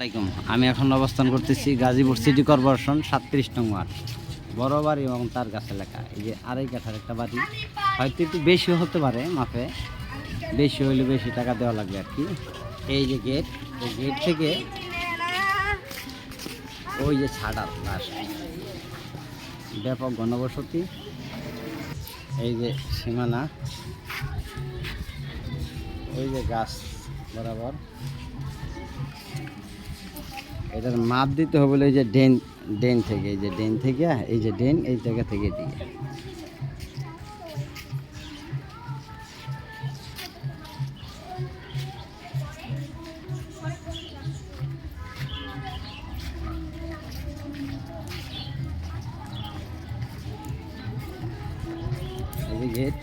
আসসালামাইকুম আমি এখন অবস্থান করতেছি গাজীপুর সিটি কর্পোরেশন সাতত্রিশ নং ওয়ার্ড, বড় বাড়ি এবং তার গাছ এলাকা। এই যে আড়াই কাঠার একটা বাড়ি, হয়তো একটু বেশি হতে পারে মাপে, বেশি হইলে বেশি টাকা দেওয়া লাগবে আর কি। এই যে গেট, এই গেট থেকে ওই যে ছাড়া লাশ ব্যাপক ঘনবসতি। এই যে সীমানা। ওই যে গাছ বরাবর। এটার মাপ দিতে হবে এই যে ডেন ডেন থেকে, এই যে ডেন থেকে, এই যে ডেন, এই জায়গা থেকে দিকে এই যে গেট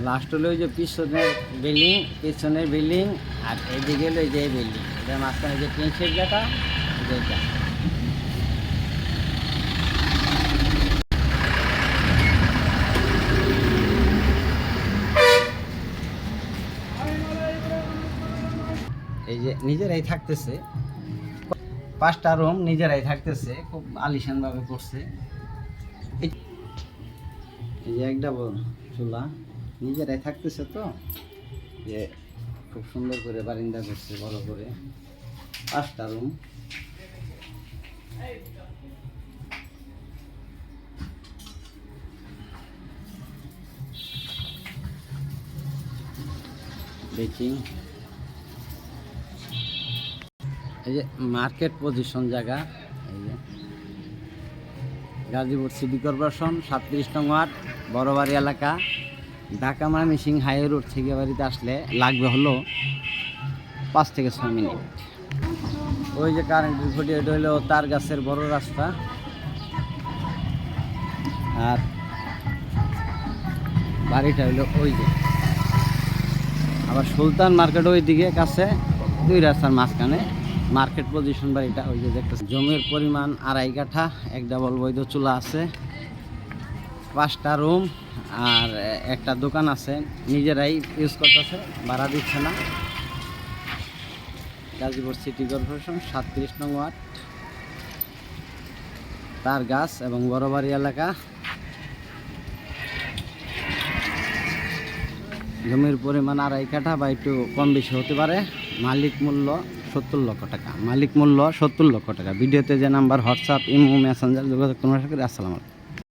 লাস্ট হলো ওই যে পিছনের বিল্ডিং পিছনের বিল্ডিং, আর এদিকে হলো যে বিল্ডিং। এটার মাঝখানে যে টিন শেড যেটা যেটা এই যে নিজেরাই থাকতেছে। পাঁচটা রুম নিজেরাই থাকতেছে, খুব আলিশানভাবে করছে। এই- যে একটা চুলা। নিজেরাই থাকতেছে তো? যে খুব সুন্দর করে বারিন্দা করছে বড় করে। পাঁচটা রুম বেকিং এই যে মার্কেট পজিশন জায়গা, এই যে। গাজীপুর সিটি কর্পোরেশন সাতত্রিশ নং ওয়ার্ড, বড়বাড়ি এলাকা। ঢাকা ময়মনসিং হাইওয়ে রোড থেকে বাড়িতে আসলে লাগবে হলো পাঁচ থেকে ছয় মিনিট। ওই যে কারেন্টের খুঁটি এটা হলো তার গাছের বড় রাস্তা। আর বাড়িটা হলো ওই যে। আবার সুলতান মার্কেট ওই দিকে কাছে, দুই রাস্তার মাঝখানে মার্কেট পজিশন বাড়িটা ওই যে দেখতেছে জমির পরিমাণ আড়াই কাঠা, এক ডাবল বৈধ চুলা আছে। পাঁচটা রুম আর একটা দোকান আছে। নিজেরাই ইউজ করতেছে, ভাড়া দিচ্ছে না। গাজীপুর সিটি কর্পোরেশন, সাতত্রিশ নং ওয়ার্ড। তার গাছ এবং বড়বাড়ি এলাকা। জমির পরিমাণ আড়াই কাঠা বা একটু কম বেশি হতে পারে। মালিক মূল্য সত্তর লক্ষ টাকা। মালিক মূল্য সত্তর লক্ষ টাকা। ভিডিওতে যে নাম্বার হোয়াটসঅ্যাপ ইমো মেসেঞ্জার যোগাযোগ করুন আসসালামু আলাইকুম।